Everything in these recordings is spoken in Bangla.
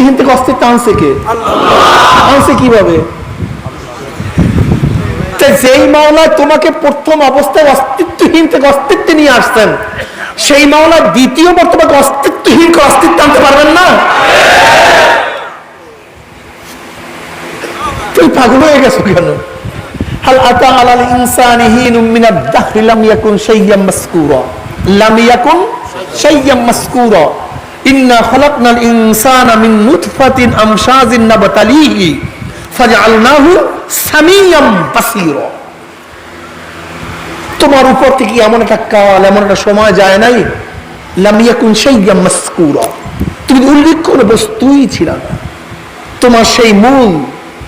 অস্তিত্বহীন থেকে অস্তিত্ব আনছে কে? আনছে কীভাবে? যেই মাওলা তোমাকে প্রথম অবস্থায় অস্তিত্বহীন থেকে অস্তিত্বে নিয়ে আসছেন, সেই মাওলা দ্বিতীয়বার তোমাকে অস্তিত্বহীন করে অস্তিত্ব আনতে পারবেন না? তুই পাগল হয়ে গেছো কেন? হাল আতা আলাল ইনসানি হিনুম মিনাদ দাহরি, লাম ইয়াকুন শাইয়াম মাসকুরা। লাম ইয়াকুন শাইয়াম মাসকুরা। তোমার উপর থেকে এমন একটা কাল, এমন একটা সময় যায় নাই। লাম ইয়াকুন শাইয়াম তুমি উল্লেখ করে বস্তুই ছিল তোমার সেই মূল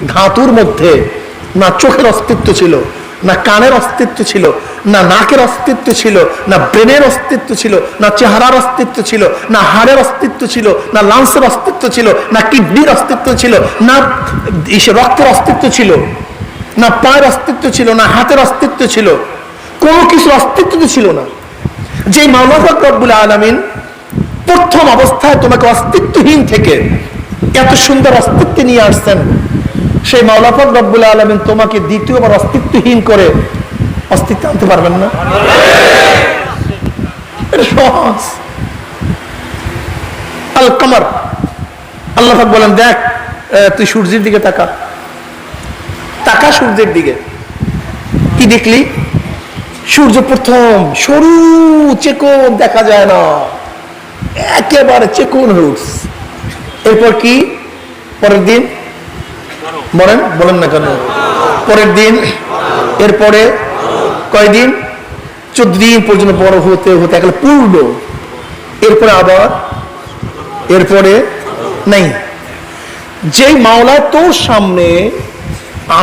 ধাতুর মধ্যে না চোখের অস্তিত্ব ছিল না কানের অস্তিত্ব ছিল না নাকের অস্তিত্ব ছিল না ব্রেনের অস্তিত্ব ছিল না চেহারার অস্তিত্ব ছিল না হাড়ের অস্তিত্ব ছিল না লাংসের অস্তিত্ব ছিল না কিডনির অস্তিত্ব ছিল না রক্তের অস্তিত্ব ছিল না পায়ের অস্তিত্ব ছিল না হাতের অস্তিত্ব ছিল কোনো কিছুর অস্তিত্ব তো ছিল না যে মানব রব্বুল আলমিন প্রথম অবস্থায় তোমাকে অস্তিত্বহীন থেকে এত সুন্দর অস্তিত্ব নিয়ে আসছেন সেই মাওলাফক রব্বুল আলমিন তোমাকে দ্বিতীয়বার অস্তিত্বহীন করে অস্তিত্ব আনতে পারবেন না। সহজ। আল কামার আল্লাহ বলেন, দেখ তুই সূর্যের দিকে তাকা। তাকা সূর্যের দিকে। কি দেখলি? সূর্য প্রথম সরু চেকন দেখা যায় না। একেবারে চেকন রুটস এরপর কি? পরের দিন বলেন বলেন না কেন? পরের দিন, এরপরে কয়দিন? চোদ্দ দিন পর্যন্ত বড় হতে হতে একেবারে পূর্ণ এরপরে আবার, এরপরে নেই। যেই মাওলা তোর সামনে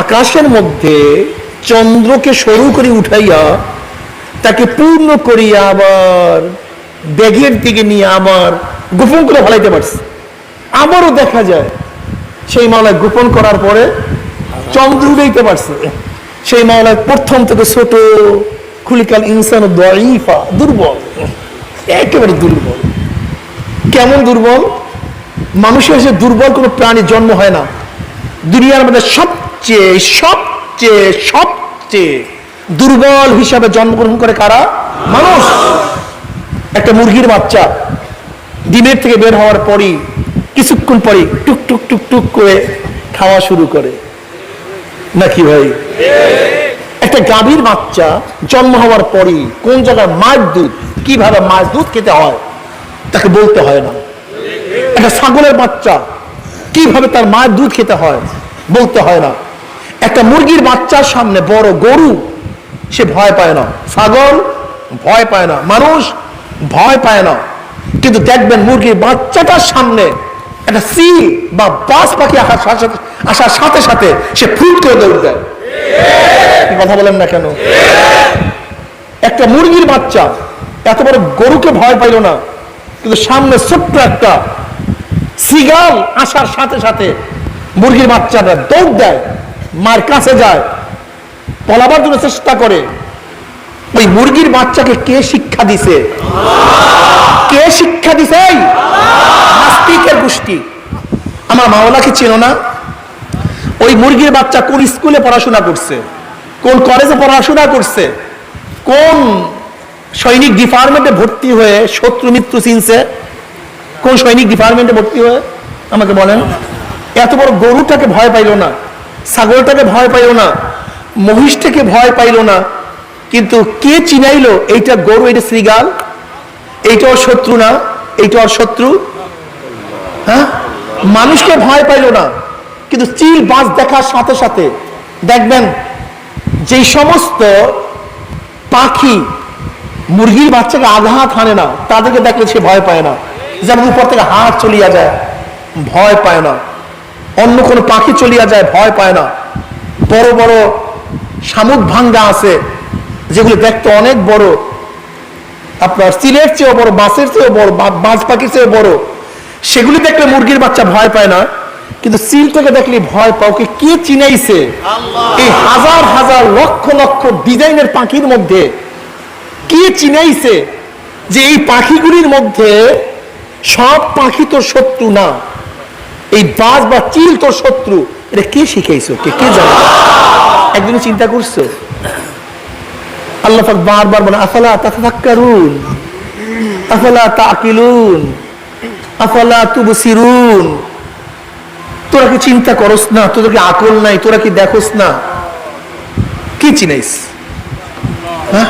আকাশের মধ্যে চন্দ্রকে সরু করে উঠাইয়া তাকে পূর্ণ করিয়া আবার ব্যাগের দিকে নিয়ে আবার গোপন করে ফেলাইতে পারছে। আবারও দেখা যায় সেই মাওলায় গোপন করার পরে চন্দ্র উঠাইতে পারছে সেই মাওলায় প্রথম থেকে ছোট খুলিকাল ইনসান দইফা দুর্বল। একেবারে দুর্বল। কেমন দুর্বল? মানুষের এসে দুর্বল কোনো প্রাণী জন্ম হয় না। দুনিয়ার মধ্যে সবচেয়ে সবচেয়ে সবচেয়ে দুর্বল হিসাবে জন্মগ্রহণ করে কারা? মানুষ। একটা মুরগির বাচ্চা। ডিমের থেকে বের হওয়ার পরই কিছুক্ষণ পরই টুক টুক টুক টুক করে খাওয়া শুরু করে। নাকি ভাই? একটা গাভীর বাচ্চা জন্ম হওয়ার পরই কোন জায়গায় মায়ের দুধ, কীভাবে মাছ দুধ খেতে হয়, তাকে বলতে হয় না। একটা ছাগলের বাচ্চা, কীভাবে তার মায়ের দুধ খেতে হয়, বলতে হয় না। একটা মুরগির বাচ্চার সামনে বড় গরু, সে ভয় পায় না। ছাগল, ভয় পায় না। মানুষ ভয় পায় না। কিন্তু দেখবেন মুরগির বাচ্চাটার সামনে একটা সিল বা বাস পাখি আসার সাথে আসার সাথে সাথে সে ফুট করে দৌড় দেয়। কথা বলেন না কেন? একটা মুরগির বাচ্চা, এত বড় গরুকে ভয় পাইল না, কিন্তু সামনে ছোট্ট একটা সিগাল আসার সাথে সাথে মুরগির বাচ্চাটা দৌড় দেয়, মার কাছে যায়, পলাবার জন্য চেষ্টা করে ওই মুরগির বাচ্চাকে কে শিক্ষা দিছে? কে শিক্ষা দিছে? নাস্তিকের গোষ্ঠী। আমার মাওলাকে চেনো না? ওই মুরগির বাচ্চা কোন স্কুলে পড়াশোনা করছে? কোন কলেজে পড়াশোনা করছে? কোন সৈনিক ডিপার্টমেন্টে ভর্তি হয়ে শত্রু মিত্র চিনছে? কোন সৈনিক ডিপার্টমেন্টে ভর্তি হয়ে? আমাকে বলেন। এত বড় গরুটাকে ভয় পাইল না, ছাগলটাকে ভয় পাইল না, মহিষটাকে ভয় পাইল না কিন্তু কে চিনাইলো? এইটা গরু এটা শ্রীগাল? এইটা ওর শত্রু না? এইটা ওর শত্রু? হ্যাঁ? মানুষকে ভয় পাইল না। কিন্তু চিল বাস দেখার সাথে সাথে, দেখবেন, যেই সমস্ত পাখি মুরগির বাচ্চাকে আঘাত হানে না, তাদেরকে দেখলে সে ভয় পায় না। যেমন উপর থেকে হাত চলিয়া যায়, ভয় পায় না। অন্য কোনো পাখি চলিয়া যায়, ভয় পায় না। বড় বড় শামুক ভাঙ্গা আছে যেগুলো দেখতে অনেক বড়। আপনার সিলের চেয়েও বড় বাসের চেয়েও বড় বাজ পাখির চেয়েও বড়। সেগুলি দেখলে মুরগির বাচ্চা ভয় পায় না কিন্তু সিলটাকে দেখলে ভয় পাও কে কে চিনাইছে। এই হাজার হাজার লক্ষ লক্ষ ডিজাইনের পাখির মধ্যে কে চিনাইছে যে এই পাখিগুলির মধ্যে সব পাখি তো শত্রু না? এই বাস বা চিল তোর শত্রু। এটা কে শিখাইছো কে কে জানে? একদিন চিন্তা করছ? আল্লাহ পাক বারবার বলে আফালা আফালা তুবসিরুন? তোরা কি চিন্তা করস না? তোদের কি আকল নাই? তোরা কি দেখোস না? কি চিনাইস? হ্যাঁ?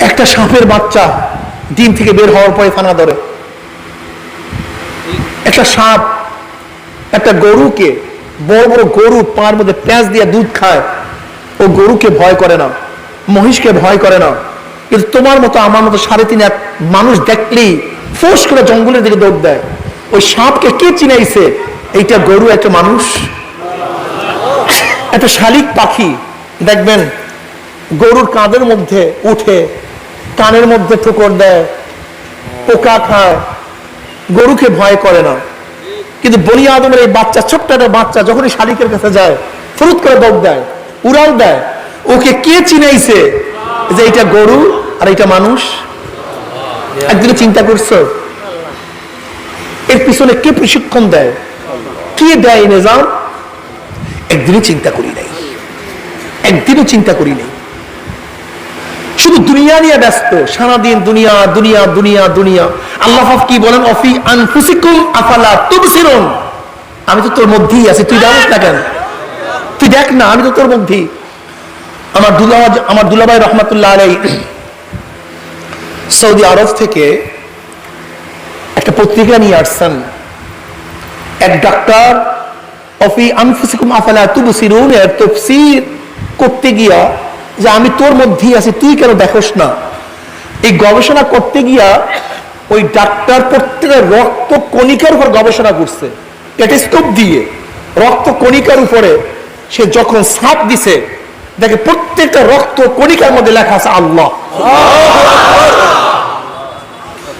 একটা সাপের বাচ্চা ডিম থেকে বের হওয়ার পরে ফানা ধরে। একটা সাপ, একটা গরুকে, বড় বড় গরু পার মধ্যে পেঁয়াজ দিয়ে দুধ খায়। ও গরুকে ভয় করে না। মহিষকে ভয় করে না। কিন্তু তোমার মতো, আমার মতো সাড়ে তিন এক মানুষ দেখলেই ফোর্স করে জঙ্গলের দিকে দৌড় দেয়। ওই সাপকে কে চিনাইছে? এইটা গরু একটা মানুষ? একটা শালিক পাখি। দেখবেন, গরুর কাঁধের মধ্যে উঠে, কানের মধ্যে ঠোকর দেয়, পোকা খায়, গরুকে ভয় করে না। কিন্তু বলি আদমের এই বাচ্চা, ছোট্ট একটা বাচ্চা, যখনই শালিকের কাছে যায়, ফুরুত করে দৌড় দেয়, উড়াল দেয় ওকে কে চিনাইছে যে এটা গরু আর এটা মানুষ? একদিনে চিন্তা করছ? এর পিছনে কে প্রশিক্ষণ দেয়? কে দেয় নিজাম? একদিনই চিন্তা করি নাই। একদিনও চিন্তা করি নাই। শুধু দুনিয়া নিয়ে ব্যস্ত, সারাদিন দুনিয়া দুনিয়া দুনিয়া দুনিয়া। আল্লাহ কি বলেন? অফি আনফুসিকুম আফালা তুবসিরুন। আমি তো তোর মধ্যেই আছি। তুই জানিস না কেন? তুই দেখ না, আমি তো তোর মধ্যেই। আমার দুলা আমার দুলাভাই রহমাতুল্লাহ আলাই সৌদি আরব থেকে একটা পত্রিকা নিয়ে আসছেন। এক ডাক্তার, অফি আনফুসিকুম আফালা তুবসিরুন? এর তফসির করতে গিয়া যে, আমি তোর মধ্যেই আছি, তুই কেন দেখোস না? এই গবেষণা করতে গিয়া ওই ডাক্তার প্রত্যেকের রক্ত কণিকার উপর গবেষণা করছে। টেলিস্কোপ দিয়ে রক্ত কণিকার উপরে সে যখন সাপ দিছে দেখে প্রত্যেকটা রক্ত কণিকার মধ্যে লেখা আছে আল্লাহ।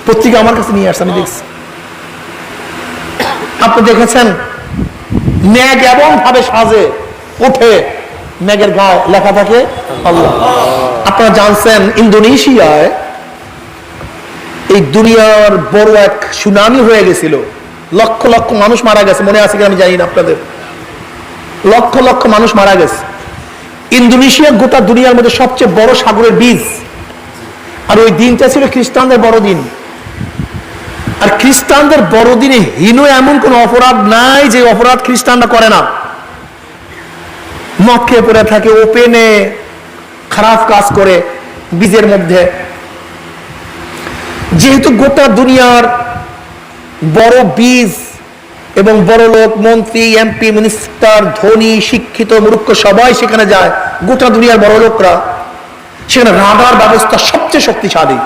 পত্রিকা আমার কাছে নিয়ে আসছে, আমি দেখছি। আপনি দেখেছেন? ম্যাগ এমন ভাবে সাজে ওঠে ম্যাগের গায়ে লেখা থাকে আল্লাহ। আপনারা জানছেন, ইন্দোনেশিয়ায় এই দুনিয়ার বড় এক সুনামি হয়ে গেছিল। লক্ষ লক্ষ মানুষ মারা গেছে, মনে আছে কি আমি জানি না আপনাদের। লক্ষ লক্ষ মানুষ মারা গেছে। ইন্দোনেশিয়া গোটা দুনিয়ার মধ্যে সবচেয়ে বড় সাগরের বীজ। আর ওই দিনটা ছিল খ্রিস্টানদের বড়দিন আর খ্রিস্টানদের বড়দিনে হীন এমন কোন অপরাধ নাই যে অপরাধ খ্রিস্টানরা করে না। মদ খেয়ে পড়ে থাকে ওপেনে খারাপ কাজ করে বীজের মধ্যে। যেহেতু গোটা দুনিয়ার বড় বীজ এবং বড় লোক মন্ত্রী এমপি মিনিস্টার ধনী, শিক্ষিত, মূর্খ সবাই সেখানে যায়, গোটা দুনিয়ার বড় লোকরা সেখানে রাডার ব্যবস্থা সবচেয়ে শক্তিশালী,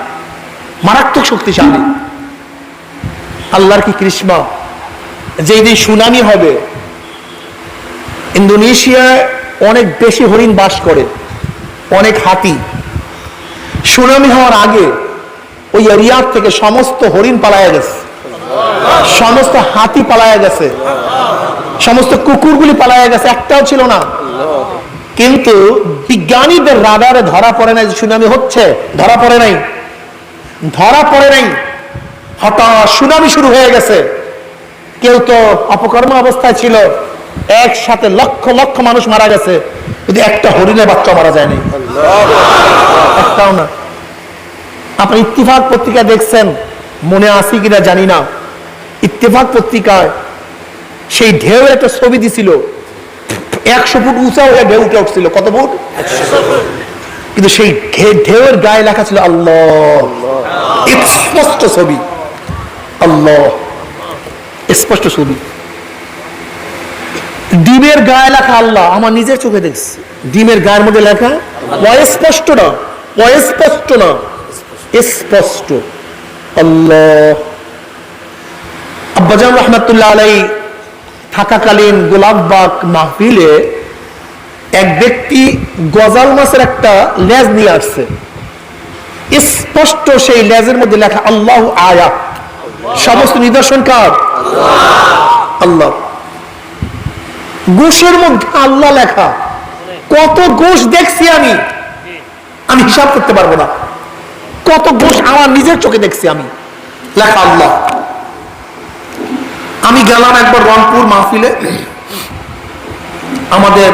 মারাত্মক শক্তিশালী। আল্লাহর কি কৃষ্মা যেই দিন সুনামি হবে, ইন্দোনেশিয়ায় অনেক বেশি হরিণ বাস করে, অনেক হাতি। সুনামি হওয়ার আগে ওই এরিয়ার থেকে সমস্ত হরিণ পালায়া গেছে। সমস্ত হাতি পালায়া গেছে। সমস্ত কুকুরগুলি পালায়া গেছে, একটাও ছিল না। কিন্তু বিজ্ঞানীদের রাডারে ধরা পড়ে নাই, সুনামি হচ্ছে, ধরা পড়ে নাই। ধরা পড়ে নাই। হঠাৎ সুনামি শুরু হয়ে গেছে। কেউ তো অপকর্ম অবস্থায় ছিল। একসাথে লক্ষ লক্ষ মানুষ মারা গেছে। কিন্তু একটা হরিণের বাচ্চা মারা যায়নি। একটাও না। আপনি ইত্তিফাক পত্রিকা দেখছেন, মনে আসি কিনা জানি না। ইত্তেফাক পত্রিকায় সেই ঢেউ একটা ছবি দিছিল। একশো ফুট উঁচা হয়ে ঢেউ উঠে উঠছিল। কত ফুট? কিন্তু সেই ঢেউয়ের গায়ে লেখা ছিল আল্লাহ। স্পষ্ট ছবি। আল্লাহ। স্পষ্ট ছবি। ডিমের গায়ে লেখা আল্লাহ। আমার নিজের চোখে দেখছি। ডিমের গায়ের মধ্যে লেখা অস্পষ্ট না। অস্পষ্ট না। স্পষ্ট। আল্লাহ। আব্বাজান রহমতুল্লাহ আলাই থাকাকালীন গোলাপবাগ মাহফিলে এক ব্যক্তি গজাল মাছের একটা লেজ নিয়ে আসছে। স্পষ্ট সেই লেজের মধ্যে লেখা আল্লাহ আয়া সমস্ত নিদর্শন কার? আল্লাহ। গোশের মধ্যে আল্লাহ লেখা, কত গোশ দেখছি আমি আমি হিসাব করতে পারব না। কত গোশ আমার নিজের চোখে দেখছি আমি। লেখা আল্লাহ। আমি গেলাম একবার রংপুর মাহফিলে। আমাদের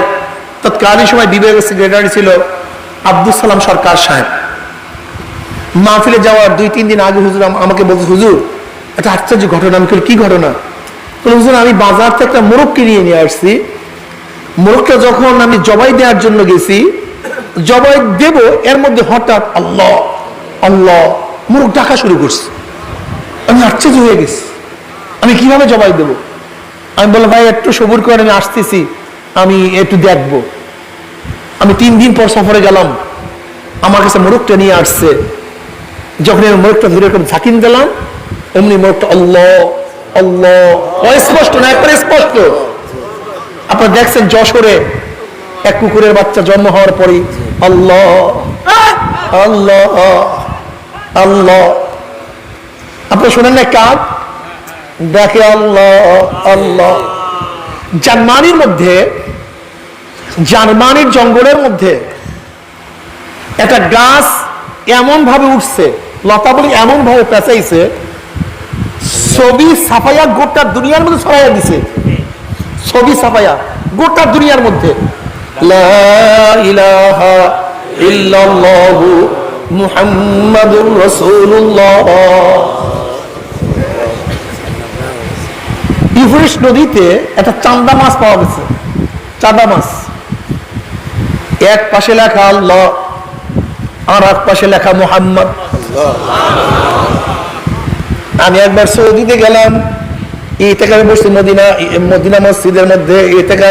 তৎকালীন সময় বিভাগের সেক্রেটারি ছিল আব্দুল সালাম সরকার সাহেব। মাহফিলে যাওয়ার দুই, তিন দিন আগে হুজুর আমাকে বলছে, হুজুর, একটা আশ্চর্য ঘটনা, আমি কি ঘটনা? হুজুর, আমি বাজার থেকে একটা মোরগ কিনিয়ে নিয়ে আসছি। মোরগটা যখন আমি জবাই দেওয়ার জন্য গেছি, জবাই দেব, এর মধ্যে হঠাৎ আল্লাহ আল্লাহ, মোরগ ডাকা শুরু করছে। আমি আশ্চর্য হয়ে গেছি। আমি কীভাবে জবাই দেব? আমি বললাম, ভাই, একটু সবুর করে আমি আসতেছি, আমি একটু দেখব। আমি তিন দিন পর সফরে গেলাম। আমার কাছে মোরগটা নিয়ে আসছে। যখন আমি মোরগটা ধরে এরকম ঝাঁকিন দিলাম, অমনি মোরগটা আল্লাহ আল্লাহ স্পষ্ট না, একবারে স্পষ্ট। আপনারা দেখছেন যশোরে এক কুকুরের বাচ্চা জন্ম হওয়ার পরই আল্লাহ আল্লাহ আল্লাহ। আপনারা শোনেন না কাক? দেখে আল্লাহ আল্লাহ। জার্মানির মধ্যে জার্মানির জঙ্গলের মধ্যে একটা গাছ এমন ভাবে উঠছে লতাবলি এমন ভাবে পেঁচাইছে ছবি সাফাইয়া গোটা দুনিয়ার মধ্যে ছড়াইয়া দিছে। ছবি সাফাইয়া গোটা দুনিয়ার মধ্যে। মুহাম্মাদুর রাসূলুল্লাহ। ইউফ্রেটিস নদীতে একটা চান্দা মাছ পাওয়া গেছে। চাঁদা মাছ। এক পাশে লেখা আল্লাহ, আর এক পাশে লেখা মোহাম্মদ। আমি একবার সৌদিতে গেলাম আমি বসছি মদিনা মদিনা মসজিদের মধ্যে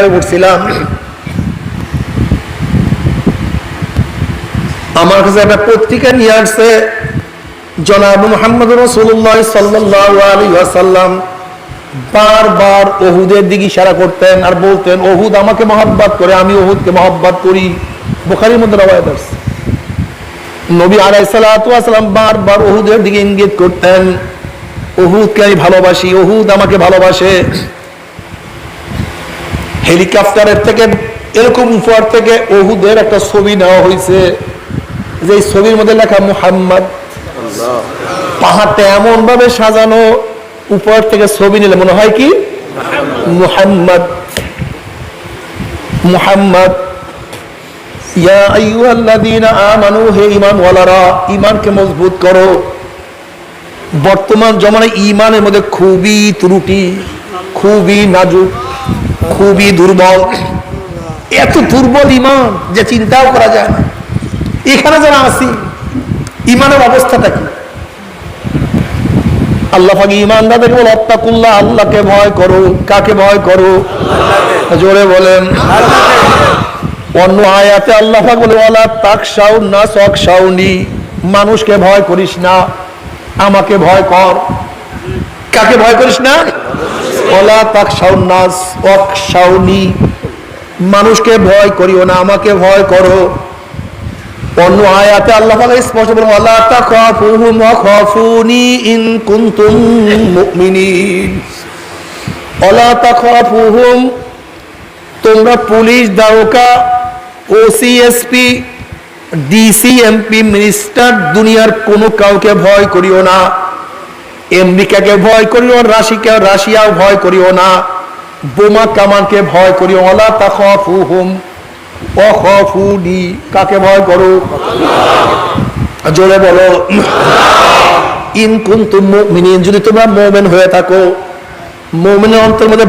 আমি বসছিলাম। আমার কাছে একটা পত্রিকা নিয়ে আসছে, জনাব মোহাম্মদ রসুল্লাহ সাল্লাহ আলী আসাল্লাম বারবার ওহুদের দিকে ইশারা করতেন আর বলতেন, ওহুদ আমাকে মহাব্বাত করে, আমি ওহুদকে মহাব্বাত করি। বোখারির মধ্যে রবায়ত আছে। নবী আলাইসালাম বারবার ওহুদের দিকে ইঙ্গিত করতেন, ওহুদকে আমি ভালোবাসি, ওহুদ আমাকে ভালোবাসে। হেলিকপ্টারের থেকে, এরকম উপহার থেকে ওহুদের একটা ছবি নেওয়া হয়েছে, যে ছবির মধ্যে লেখা মুহাম্মদ। পাহাড়টা এমন ভাবে সাজানো উপর থেকে ছবি নিলে মনে হয় কি? মুহাম্মদ। মুহাম্মদ। ইয়া আইয়ুহাল্লাযীনা আমানু, হে ঈমানওয়ালারা, ঈমানকে মজবুত করো। বর্তমান জমানায় ঈমানের মধ্যে খুবই ত্রুটি, খুবই নাজুক, খুবই দুর্বল। এত দুর্বল ঈমান যে চিন্তাও করা যায় না। এখানে যারা আসি ঈমানের অবস্থাটা কি? আল্লাহ পাক ঈমানদারদেরকে বলে অত্তাকুল্লাহ আল্লাহকে ভয় করো। কাকে ভয় করো? জোরে বলেন। অন্য আয়াতে আল্লাহ পাক বলে ওয়ালা তাকশাউ না সকশাউনি। মানুষকে ভয় করিস না আমাকে ভয় কর। কাকে ভয় করিস না? ওয়ালা তাকশাউ নাস অকশাউনি মানুষকে ভয় করিও না আমাকে ভয় করো। অন্য আয়াতে আল্লাহ পাক স্পষ্ট বলেন, ওয়ালা তাখাফুহুম খাফুনি ইন কুনতুম মুমিনিন। ওয়ালা তাখাফুহুম, তোমরা পুলিশ দারোকা ওসিএসপি ডিসিএমপি মিনিস্টার, দুনিয়ার কোনো কাউকে ভয় করিও না। আমেরিকাকে ভয় করিও, রাশিকে, রাশিয়াও ভয় করিও না। বোমা কামানকে ভয় করিও ওলা তাখাফুহুম। অখফুনি, কাকে ভয় করো? জোরে বলো। ইন কুনতুম মুমিনিন, যদি তোমরা মোমেন হয়ে থাকো, মোমেনের অন্তর মধ্যে